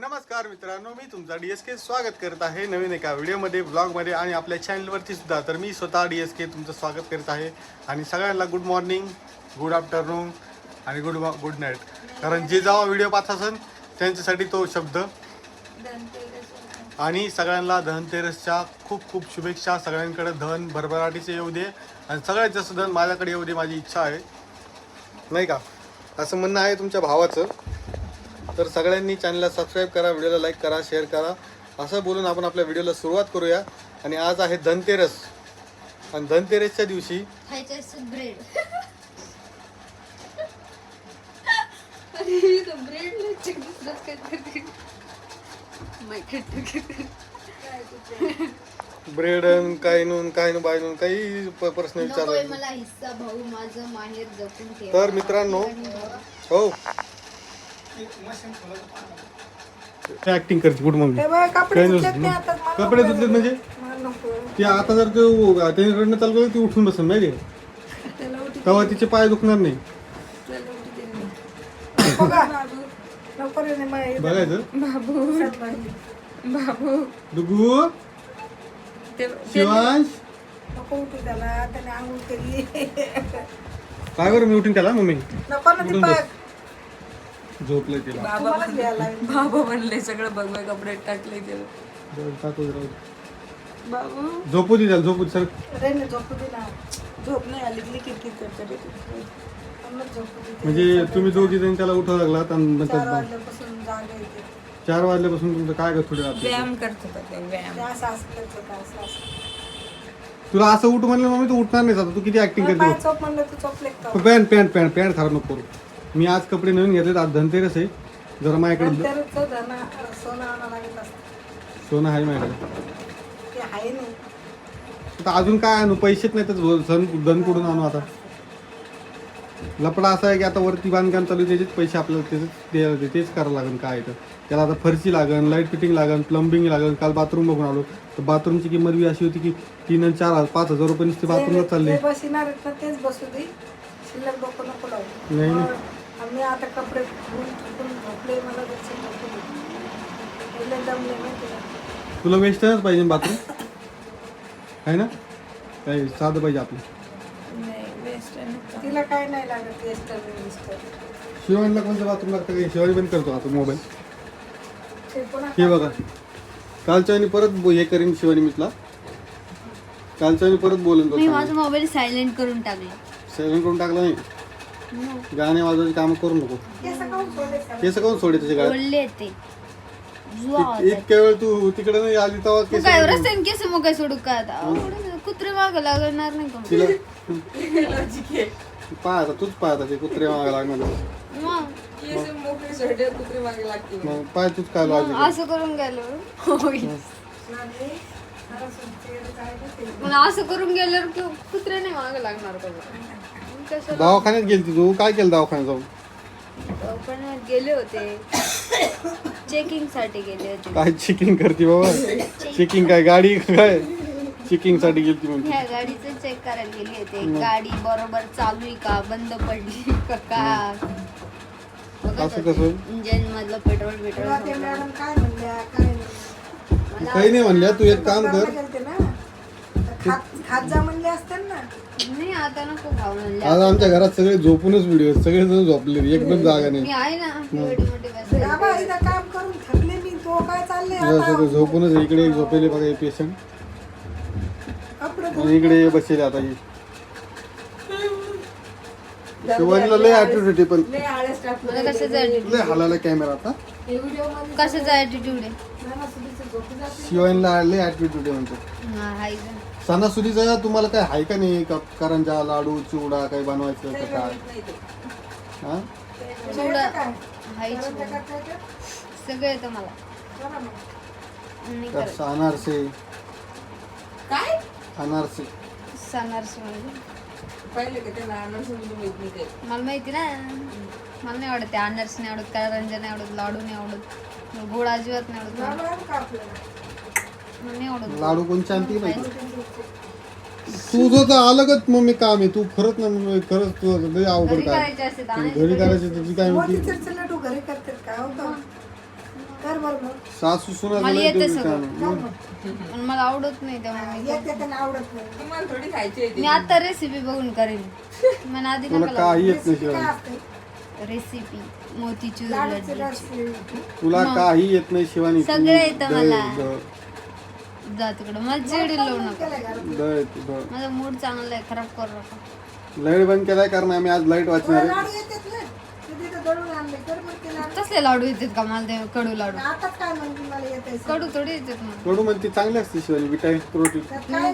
नमस्कार मित्रांनो मी तुमचा डी एस के स्वागत करत आहे नवीन एका व्हिडिओमध्ये ब्लॉगमध्ये आणि आपल्या चॅनलवरती सुद्धा. तर मी स्वतः डी एस के तुमचं स्वागत करत आहे आणि सगळ्यांना गुड मॉर्निंग गुड आफ्टरनून आणि गुड गुड नाईट कारण जे जेव्हा व्हिडिओ पाहत असन त्यांच्यासाठी तो शब्द. आणि सगळ्यांना धनतेरसच्या खूप खूप शुभेच्छा. सगळ्यांकडे धन भरभराटीचे येऊ दे आणि सगळ्यात जास्त धन माझ्याकडे येऊ दे माझी इच्छा आहे. नाही का? असं म्हणणं आहे तुमच्या भावाचं. तर सगळ्यांनी चॅनलला सबस्क्राईब करा व्हिडिओला लाईक करा शेअर करा. असं बोलून आपण आपल्या व्हिडिओला सुरुवात करूया. आणि आज आहे धनतेरस. आणि धनतेरसच्या दिवशी ब्रेड काय नून काय नू बाय नून काही प्रश्न विचारला तर मित्रांनो हो. ऍक्टिंग करते? हे बघ, कपडे काय धुतलेत. आता मला. धुतलेत म्हणजे? मला नको. ते आता जर ते त्याने रडणं चालू केलं ती उठून बसेल माहिती आहे? त्याला उठी- तेव्हा तिचे पाय दुखणार नाही. त्याला उठी दिली नाही. बघा. नको रे, नाही, मला बघायचं. डुगू शिवांश. नको उठू त्याला त्याने आंघोळ केली. काय बरं मी उठून त्याला मम्मी? नको ना बस. झोपलंय तिला लागेल. बाबा म्हणले सगळं कपडे टाकले ते बरं, टाकू दे, राहू दे. बाबू झोपू दे त्याला झोपू दे सर रे झोपू दे ना झोप नाही आली की किरकिर करते रे तू. म्हणूनच झोपू दे. म्हणजे तुम्ही दोघी जण त्याला उठावं लागलात आणि चार वाजल्यापासून जागा येते चार वाजल्यापासून तुमचं काय करत थोडे व्यायाम करत होता ते व्यायाम ते असं असं करत होता, असं असं. तुला असं उठ म्हणलं मम्मी तू उठणार नाही आता तू किती ऍक्टिंग पाय करते चोप म्हणलं तू चोपले का? पॅन्ट पॅन्ट पॅन्ट पॅन्ट खराब नको करू मी आज कपडे नवीन घेतले आज धनतेरस आहे. जरा माझ्याकडे नंतरचं धना- सोनं आणावं लागत असतं. सोनं आहे माझ्याकडे. ते आहे नाही. आता अजून काय आणू? पैसेच नाही तर सण धन कुठून आणू आता? लपडा असा आहे की आता वरती बांधकाम चालू आहे, त्याचेच पैसे आपल्याला त्याचेच द्यायला तेच करावं लागेल काय आहे तर. त्याला आता फरशी लागन लाइट फिटिंग लागन प्लंबिंग लागन काल बाथरूम बघून आलो. तर बाथरूमची किंमत बी अशी होती की तीन आणि चार हजार पाच हजार रुपये नुसते बाथरूमला चालले. जे बसणार आहेत ना तेच बसू दे. शिल्लक डोकं नको लावू. नाही नाही. आम्ही आता कपडे धुवून थुकून झोपले मला गच्ची झोपू दे पहिले दमले माहिती का तुला वेस्टर्नच पाहिजे बाथरूम? आहे ना? काही साधं पाहिजे आपलं. नाही वेस्टर्न तिला काय नाही लागत वेस्टर्न वेस्टर्न शिवानीला कोणतं बाथरूम लागतं काही? शिवानी बंद करतो आता मोबाईल. ते पुन्हा हे बघा. कालच्या आणि परत बो- हे करीन शिवानी मितला. कालच्या आणि परत बोलेन तो मी माझा मोबाईल सायलेंट करून टाकला. सेवन करून टाकला नाही. गाणे वाजवायची काम करू नको. केस काऊन सोडे तुझे गाड्या बोलले ते. जुआ इतक्या वेळ तू तिकडे नाही आली तेव्हा केस काय रस्त्याने केस मग काय सोडू का आता? कुत्रे माग लागणार नाही का तिला लॉजिक आहे. पाय आता तूच पाय आता ते कुत्रे मागे लागणार मग? केस मोकळे सोडे कुत्रे मागे लागतील. मग पाय तूच काय मग लॉजिक असं करून गेलो. असं करून गेल्यावर कि- कुत्रे नाही माग लागणार का बरं? दवाखान्यात गेलती तू? काय केलं दवाखान्यात जाऊन? दवाखान्यात गेले होते. चेकिंग साठी गेले होते. काय चेकिंग करते बाबा? चेकिंग काय गाडी काय? चेकिंग साठी गेलती म्हणते. ह्या गाडीचं चेक करायला गेले होते. गाडी बरोबर चालू आहे का? बंद पडली का? का? असं कसं? इंजिन मधलं पेट्रोल पेट्रोल काय म्हणल्या काय नाही काही नाही म्हणल्या. तू एक काम कर. खात खात जा म्हणले असते ना. नाही आता नको खाऊ म्हणले. आज आमच्या घरात सगळे झोपूनच व्हिडिओ सगळे जण झोपले एकदम जागा नाही. मी आहे ना एवढी मोठी बस बाबा इथं काम करून थकले मी. तो काय चालले जरा सगळे झोपूनच. इकडे एक झोपेले बघा पेशंट आणि इकडे बसले आता ही. शिवानीला लय ऍटिट्यूड पण. लय आळस टाकलं मला कशाचं attitude? लय हालायला कॅमेरा आता. आहे? शिवानीला लय ऍटिट्यूड आहे म्हणतो. हा, हाय? सणासुदीचा तुम्हाला काय आहे का नाही? का करंजा लाडू चिवडा काही बनवायचं का काय. हा? चिवडा. काय? हाय चिवडा. सगळं येतं मला. नाही करत. का अनारसे. काय? अनारसे. म्हणजे? पाहिलं का त्यांना आणून समजून माहीत नाही ते. मला माहिती ना. मला नाही आवडत ते. अनारस नाही आवडत करंजा नाही आवडत लाडू नाही आवडत. गोड अजिबात नाही आवडत. मला. का आपल्याला मला नाही आवडत लाडू कोणची आणते माहिती तुझं तर अलगच मम्मी काम आहे तू खरंच ना मम्मी खरंच तुझं लय घरी अवघड काय करायचे असते. घरी करायचं तुझी काय म्हणते. घरी हो कर बरं मग. सासू सुना मला येते सगळं. पण मला आवडत नाही त्यामुळे मी येते त्यांना आवडत नाही. तुम्हाला थोडी खायची आहे मी आता रेसिपी बघून करेन. मला आधी तुला नका काही येत नाही काय असते रेसिपी मोतीचूर लाडूचे लड्डूची. रस. तुला काही येत नाही शिवानी. तू सगळं येतं मला. जा तिकडं. मला चिडी लावू नका. दळ. माझा मूड चांगला आहे खराब करू नका. लाइट बंद केलाय कारण आम्ही आज लाइट वाचणार आहे. लाडू येतात ना. तू तिथं दळून आणले कर बरं ते लाडू तसले लाडू येतात का मला ते कडू लाडू. आताच काय म्हणते मला येत कडू थोडी येतात कडू म्हणते चांगली असते शिवानी विटामिन प्रोटीन. काय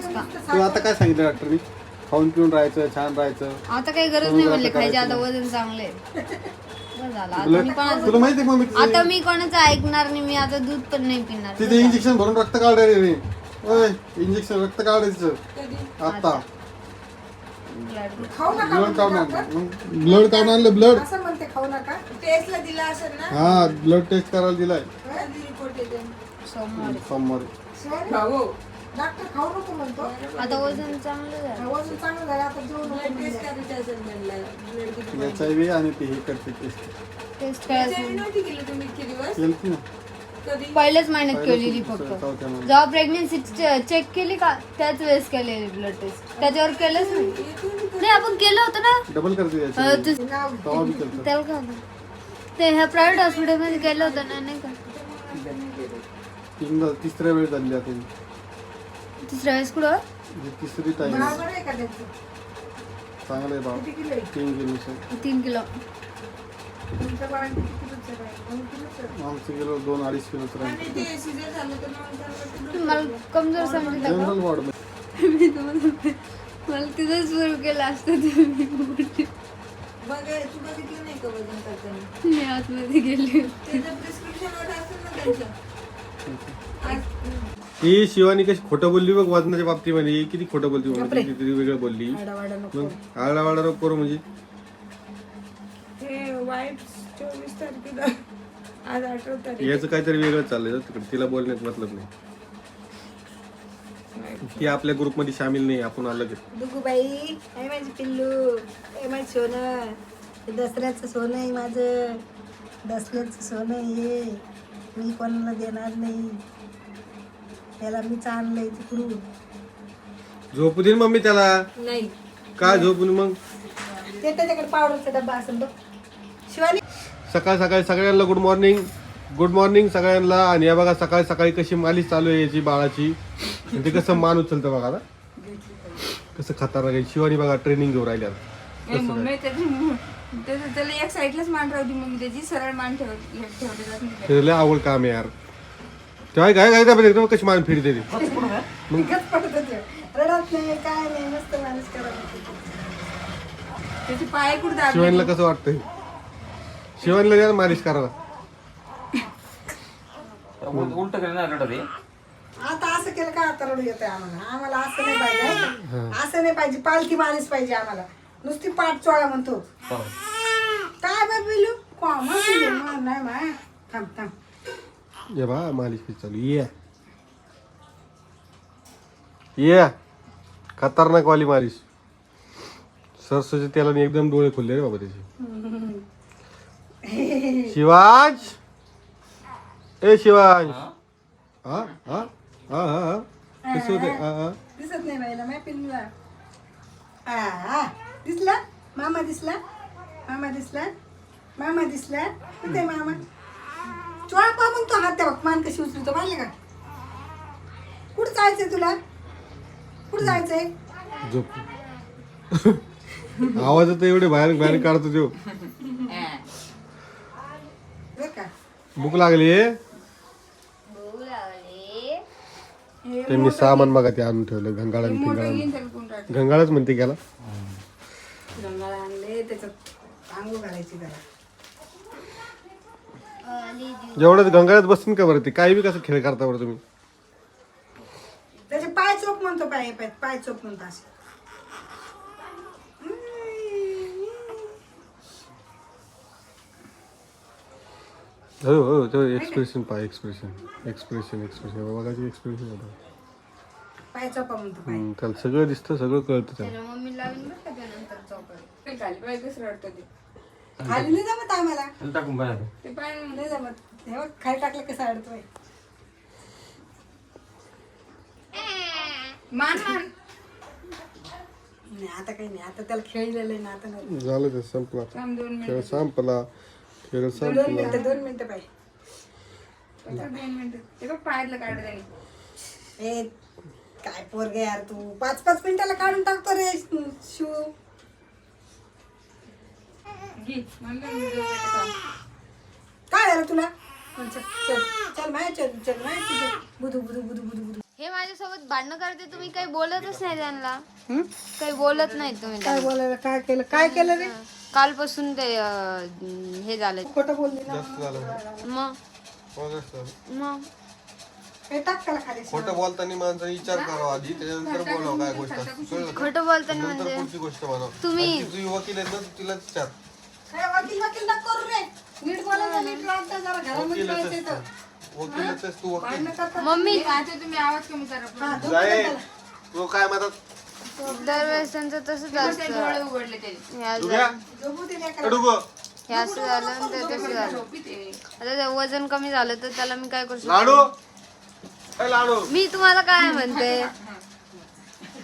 तू आता काय सांगितलं डॉक्टरनी? खाऊन पिऊन राहायचं छान राहायचं. आता काही गरज नाही म्हणले खायचे आता वजन चांगलं आहे. बरं झालं. आता मी कोणाचं तुला माहिती आहे मग मी आता मी कोणाचं ऐकणार नाही मी आता दूध पण नाही पिणार. तिथे इंजेक्शन भरून रक्त काढाय रे ओय इंजेक्शन रक्त काढायचं. कधी? आता. लाडू. खाऊ नका ब्लड काढून म्हणते आणलं. ब्लड काढून आणलं ब्लड डॉक्टर. असं म्हणते खाऊ नका. टेस्टला दिला असेल ना? हा ब्लड टेस्ट करायला दिलाय. कधी रिपोर्ट येते? सोमवारी. सोमवारी. शिवानी भाऊ डॉक्टर खाऊ नको म्हणतो. आता वजन चांगलं झालं. वजन चांगलं झालं आता जेवू नको ब्लड म्हणजे. टेस्ट करायचं असेल त्यांना. ब्लड किती एच आय व्ही आणि ते हे करते टेस्ट टेस्ट त्याच्याने करायचं नव्हती केली तुम्ही इतके दिवस? केलती ना. कधी? पहिल्याच महिन्यात केलेली फक्त. जेव्हा प्रेग्नेन्सी चेक केली का त्याच वेळेस केलेली ब्लड टेस्ट त्याच्यावर केलंच नाही. नाही आपण केलं होतं ना. डबल करते त्याला का होतं? ते ह्या प्रायव्हेट हॉस्पिटलमध्ये केलं होतं ना नाही का? तिसऱ्या वेळ झाली आता ही. तिसऱ्या वेळेस कुठं? ही तिसरी बरोबर आहे का त्याचं? चांगलं आहे बाबा किती किलो आहे? तीन किलोचं तीन किलो. तुमच्या बाळाला किती किलोचं आहे? दोन किलोचं आहे? आमचं गेलो दोन अडीच किलोचं राहील. ते झालं तर मग मला कमजोर समजता का जनरल वॉर्ड मी तुम्हाला मला तिथं सुरू केलं असतं बघ तू बघितलं नाही का वजन करताना मी आतमध्ये गेले त्याचं प्रिस्क्रिप्शन वर असेल ना त्यांच्या आज- ही शिवानी कशी खोटं बोलली बघ वजनाच्या बाबतीमध्ये. किती खोटं बोलती बघ किती वेगळं बोलली. आडावाडा नको. मग आळा वाळा नको करू म्हणजे? हे वाईट चोवीस तारखेला. आज अठरा तारीख. याचं काहीतरी वेगळं चाललंय जाऊ तिकडे. तिला बोलण्यात मतलब नाही. ती आपल्या ग्रुपमध्ये सामील नाही. आपण अलग आहे. दुगूबाई हे माझी पिल्लू. हे माझं सोनं. हे दसऱ्याचं सोनं आहे माझं. दसऱ्याचं सोनं आहे. मी कोणाला देणार नाही. त्याला मीच आणलंय तिकडून. झोपू दे ना मम्मी त्याला. नाही. काय झोपून मग? ते त्याच्याकडे पावडरचा डब्बा असेल बघ. शिवानी सकाळ सकाळी सगळ्यांना गुड मॉर्निंग गुड मॉर्निंग सगळ्यांना. आणि या बघा सकाळी सकाळी कशी मालिश चालू आहे याची बाळाची. आणि ते कसं मान उचलतं बघा आता. कसं खतरनाक आहे. शिवानी बघा ट्रेनिंग घेऊन राहिली आता. ए, मम्मी त्याची त्याचं- त्याला एक साईडलाच मान राहते मम्मी. त्याची सरळ मान ठेव ठेवते जात नाही. ते लय आवड काम आहे यार. तेव्हा काय काय काय एकदम कशी मान फिरते ती पडत होते. रडत नाही काय नाही मस्त माणूस करत त्याचे पाय कुठे शिवानीला कसं वाटतंय? शिवानीला द्या ना मालिश करायला उलट करणार रडत आहे आता असं केलं का आता रडू येतंय आम्हाला? आम्हाला असं नाही पाहिजे? असं नाही पाहिजे. पालखी माणूस पाहिजे आम्हाला. नुसती पाठ चोळा म्हणतो. हो. काय बाय पिलू कोमा पिलू मग नाही मा थांब थांब. ये बा मालिश किती चालू ये. ये. खतरनाक वाली मालिश. सरसोच्या तेलाने एकदम डोळे खुलले रे बाबा त्याचे. शिवाज? ए शिवाज. हा? हा? हा हा कसं होते हा हा. दिसत नाही बाईला माय पिल्लूला. हा हा दिसला? मामा दिसला? मामा दिसला? मामा दिसला? कुठे मामा? चोळा पा म्हणतो हात त्या बघ मान कशी उचलतो पाहिलं का? कुठं जायचंय तुला? कुठं जायचंय? झोप. आवाज तर एवढे बाहेर बाहेर काढतो तो. बरं का? भूक लागली? त्यांनी सामान बघा ते आणून ठेवलं घंगाळा आणि पिंगाळा घंगाळच म्हणते गेला रंगाला आणले त्याच्यात आंघोळ घालायची त्याला. जेवढं गंगाळ्यात बसून का बरं ते? काही बी कसं खेळ करता बरं तुम्ही? त्याचे पाय चोप म्हणतो पाय पाय पाय चोप म्हणतो असे. हो हो तो एक्सप्रेशन पाय एक्सप्रेशन एक्सप्रेशन एक्सप्रेशन बघायची एक्सप्रेशन होतं पाय चोपा म्हणतो पाय हम्म, त्याला सगळं दिसतं सगळं कळतं त्याला. मम्मी लावीन बरं का त्यानंतर चौकट ते खाली पाय कसं रडतं ते. खाली नाही जमत आम्हाला. टाकून बाहेर ते पाय नाही जमत. हे बघ खाली टाकलं कसं अडतोय. मान मान. नाही आता काही नाही. आता त्याला खेळलेलं आहे ना आता नाही. झालं ते संपला. थांब दोन खेळ संपला. खेळ दोन संपला. मिनिटं दोन मिनिटं पाहिजे दोन मिनिटं. ते बघ पायातलं काढ त्याने. ए काय पोरगे यार तू. पाच पाच मिनिटाला काढून टाकतो रे शू. घे. म्हणलं मी दोन मिनिटं थांब. काय झालं तुला? चल चल चल. माय चल चल माय चल बुधू बुधू बुधू बुधू बुधू हे माझ्यासोबत भांडणं करते तुम्ही काही बोलतच नाही त्यांना. काही बोलत नाही तुम्ही काय त्यांना. बोलायला काय केलं काय केलं रे? कालपासून ते अं, हे झालं. खोटं बोलली ना जास्त झालं. मग हो, झालं. मग हे टाक त्याला खाली. खोटं बोलताना माणसाने विचार करावा आधी त्याच्यानंतर बोलावं काय गोष्ट. असते. कळलं? का? खोटं बोलताना नंतर म्हणजे पुढची गोष्ट म्हणावं तुम्ही- आणि ती वकील आहेत ना तू तिलाच विचार. काय वकील वकील नको करू रे. नीट बोलायला नीट राहता जरा घरामध्ये वकीलच राहायचं आहेस तर. तू. वकीलच आहेस तू वकील. भांडणं करतात मम्मी. आता तुम्ही आवाज कमी करा. हा, दोन जाय. मिनिटं तू काय म्हणतात? दरवेळेस त्यांचं तसंच ते असतं. उघडले झालं झोपू दे लेकराला. कडू गो हे असं झालं आणि ते तसं झालं. झोपी ते. आता ते वजन कमी झालं तर त्याला मी काय करू शकतो? लाडू. ए लाडू. मी तुम्हाला काय म्हणते? लाडू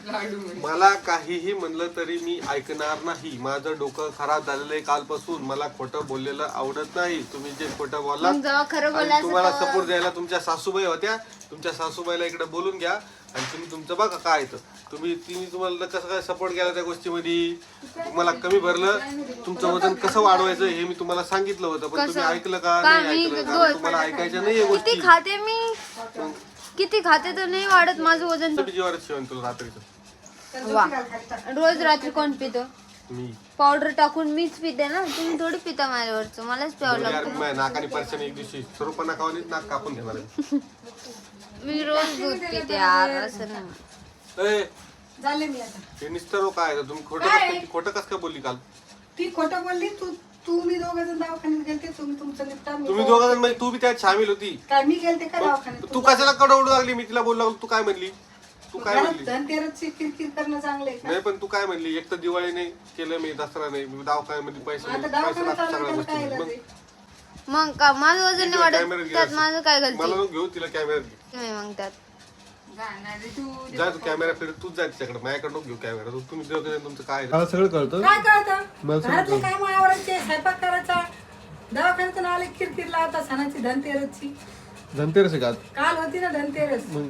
मला काहीही म्हणलं तरी मी ऐकणार नाही. माझं डोकं खराब झालेलं आहे कालपासून. मला खोटं बोललेलं आवडत नाही. तुम्ही जे खोटं बोललात मग जेव्हा खरं आणि बोलायचं तुम्हाला तेव्हा- सपोर्ट द्यायला तुमच्या सासूबाई होत्या. तुमच्या सासूबाईला इकडे बोलून घ्या. आणि तुम्ही तुमचं बघा काय येतं. तुम्ही तिने तुम्हाला कसं काय सपोर्ट केला त्या गोष्टीमध्ये? तुम्हाला कमी भरलं. तुमचं वजन कसं वाढवायचं हे मी तुम्हाला सांगितलं होतं. पण तुम्ही ऐकलं का? का नाही मी ऐकलं का? तुम्हाला ऐकायच्या नाही. या गोष्टी. किती खाते मी? किती खाते तर नाही वाढत माझं वजन. तुम्ही जीवावर शिवण तुला रात्रीचं. वा. रोज रात्री कोण पितो? मी. पावडर टाकून मीच पिते ना? तुम्ही थोडी पिता माझ्यावरचं. मलाच प्यावं यार लागतं. माझ्या नाकाने परशन एक दिवशी. स्वरूपाना खावानीच नाक कापून घेणार आहे. मी रोज दूध पिते यार असं नाही. ए, झाले मी आता. हे निस्तर काय आहे? तुम्ही खोटं कसं खोटं कसं काय बोलली काल? ती खोटं बोलली तू तू मी दोघं जण दवाखान्यात गेलते तुम्ही तुमचं निपटा मी तुम्ही दोघं जण म्हणजे तू बी त्यात सामील होती. काय मी गेलते का दवाखान्यात तू कशाला कडवडू लागली? मी तिला बोललो तू काय म्हणली? तू काय म्हणली? धनतेरसची किरकिर करणं चांगलं आहे का? नाही पण तू काय म्हणली? एक तर दिवाळी नाही केलं मी दसरा नाही. मी दवाखान्यामध्ये पैसे आता पैसे दवाखान्यात लागतात चाललं सगळ्या त्याला काय गोष्टी इलाज मग का? माझं वजन नाही वाढत. त्यात माझं काय मला गलती? नको घेऊ तिला कॅमेऱ्यात. घे नाही मग त्यात. जा तू कॅमेरा फिरत तूच जा तिच्याकडे माझ्याकडे नको घेऊ कॅमेरा तू तुम्ही दोघं तुमचं काय आहे? मला सगळं कळतं. काय कळतं? घरातले काम आवरायचे? स्वयंपाक करायचा? दवाखान्यातून आले किरकिर लावता सणाची धनतेरसची. धनतेरस आहे का? काल होती ना धनतेरस. मग?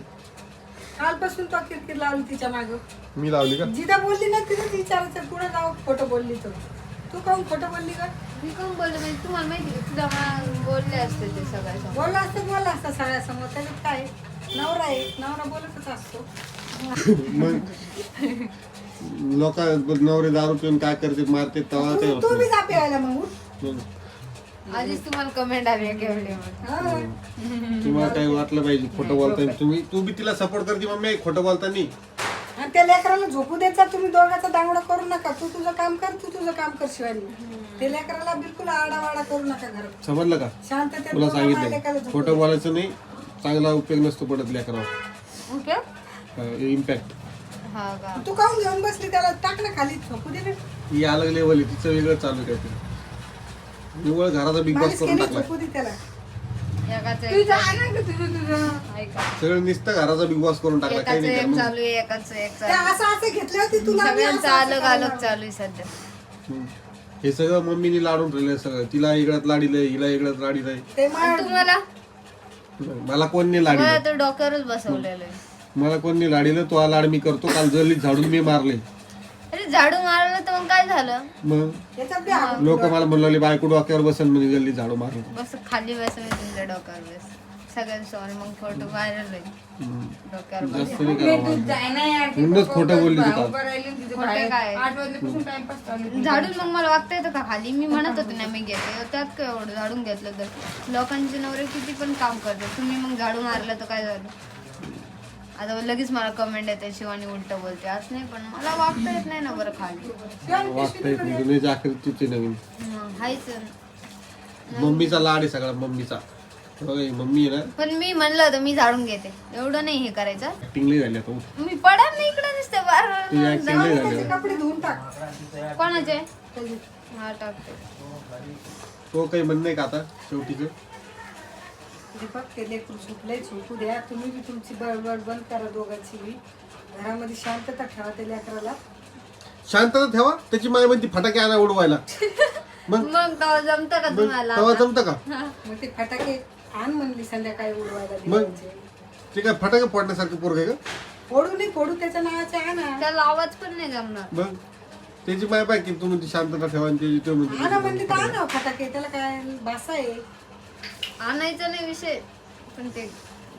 कालपासून तो किरकिर लावली तिच्या माग. मी लावली का? जिथं बोलली ना तिथं विचारायचं पुढे जाऊ खोटं बोलली तर. तू काहून खोटं बोलली का मी कोण बोलले? म्हणजे तुम्हाला माहिती का तुला मला बोलले असते ते सगळ्या बोलला असतं बोलला असतं सगळ्यासमोर. त्याच्यात काय नवरा आहे नवरा बोलतच असतो. मग लोक नवरे दारू पिऊन काय करते मारते तवा तू तू बी जा प्यायला मग उठ. आधीच तुम्हाला कमेंट आली आहे केवढे हा. तुम्हाला काही वाटलं पाहिजे खोटं बोलताना? तुम्ही तू बी तिला सपोर्ट करते मम्मी खोटं बोलताना. आणि त्या लेकराला झोपू द्यायचा तुम्ही दोघांचा दांगडा करू नका. तू तुझं काम कर तू तुझं काम कर शिवानी ते लेकराला बिलकुल आडावाडा करू नका घरात. समजलं का? शांततेत तुला बोला, माझ्या लेकराला सांगितलं झोपू खोटं बोलायचं नाही. चांगला उपयोग नसतो पडत लेकरावर. ओके इम्पॅक्ट हा का? तू काहून घेऊन बसली? त्याला टाक ना खाली. झोपू दे ना. ही अलग लेवल आहे तिचं वेगळं चालू आहे काहीतरी. निव्वळ घराचा बिग बॉस मालिश करून केली टाकला. झोपू दे त्याला. एकाचं तू? एक जा ना ग तुझं. तुझं ऐका सगळं नुसतं घराचा बिग बॉस करून टाकला. काही एकाचं नाही एक. चालू आहे एकाचं एक त्या चालू असं असं घेतले होते तुला आहे. मी असं सगळ्यांचं असं अलग करायला अलग चालू आहे सध्या. हम्म. हे सगळं मम्मीने लाडून ठेवलंय सगळं. तिला इकडत लाडीलंय हिला इकडत लाडीलंय. ते आणि मग तुम्हाला? मला कोण नाही मला लाडीलं तर डोक्यावरच बसवलेलं आहे. मला कोण नाही लाडीलं तो लाड मी करतो. काल जरली झाडून मी मारले. अरे झाडू मारलं तर मग काय झालं? मग? लोक मला म्हणले बायको डोक्यावर बसन म्हणजे गल्ली झाडू मारलं. बस खाली बस मी तुमच्या डोक्यावर बस. सगळ्यांसमोर मग फोटो व्हायरल होईल. डोक्यावर बस जास्त नाही तू करावं जाय ना यार ते म्हणूनच पप्पा खोटं बोलली उभं- ती काल. उभं राहिली तिथे खोटं बाहेर. काय? आठ वाजल्यापासून टाइमपास चालू आहे. झाडून मग मला वागता येतं का खाली? मी म्हणत होते ना मी घेते त्यात काय एवढं झाडून घेतलं तर? लोकांचे नवरे किती पण काम करतात. तुम्ही मग झाडू मारलं तर काय झालं? आता लगेच मला कमेंट येते शिवानी उलट बोलते. असं नाही पण मला वागता येत नाही ना बरं खाली. वागता येत नाही. जुने जाकरी तुझे नवीन. मग हायच. मम्मीचा लाड आहे सगळा मम्मीचा. ही मम्मी आहे ना? पण मी म्हणलं होतं मी झाडून घेते. एवढं नाही हे करायचं. ऍक्टिंग लई झाली आता मी पडा नाही इकडे नुसते तुझी ऍक्टिंग लई झाली. त्याचे कपडे धुवून टाक. कोणाचे. हा टाकते तो काही म्हणणं आहे का आता शेवटीचं? दीपक ते लेकरू सुटलंय झोपू द्या. तुम्ही बी तुमची बडबड बंद करा दोघांची बी. घरामध्ये शांतता ठेवा त्या लेकराला. शांतता ठेवा त्याची माय म्हणती फटाके आणा उडवायला. मग? मग तेव्हा जमतं का तुम्हाला? तेव्हा जमतं का? मग ते फटाके आण म्हणली संध्याकाळी उडवायला मग? दिवाळीचे. ते काय फटाके फोडण्यासारखं पोरग आहे का? फोडू नाही फोडू त्याच्या नावाचे आणा त्याला आवाज पण नाही जमणार. मग? त्याची माय पाय की तू म्हणते शांतता ठेवा आणि त्याची तो म्हणते आणा म्हणली तर आणा फटाके त्याला काय भाषा आहे. आणायचा नाही विषय पण ते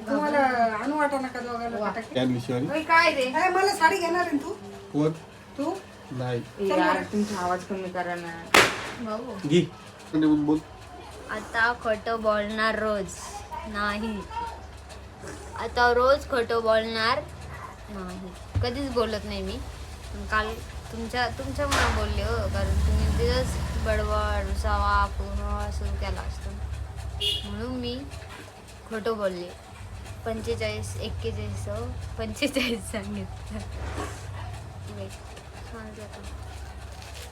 तुम्हाला आणू वाटा नका दोघांना फटाके. ओय, काय रे? काय मला साडी घेणार आहे ना तू? कोण? तू? नाही. यार तुमचा आवाज कमी करा ना. भाऊ घे. आणि मग बोल. आता खोटं बोलणार रोज. नाही. आता रोज खोटं बोलणार नाही. कधीच बोलत नाही मी. काल तुमच्या तुमच्यामुळे बोलले हो कारण तुम्ही दिवस बडबड सवा पुन्हा सुरू केला असतो. म्हणून मी खोटं बोलले. पंचेचाळीस एक्केचाळीस हो, पंचेचाळीस सांगितलं.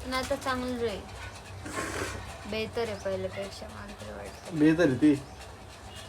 पण आता चांगलं आहे बेहतर आहे पहिल्यापेक्षा मला तरी वाटतं. बेहतर आहे ती.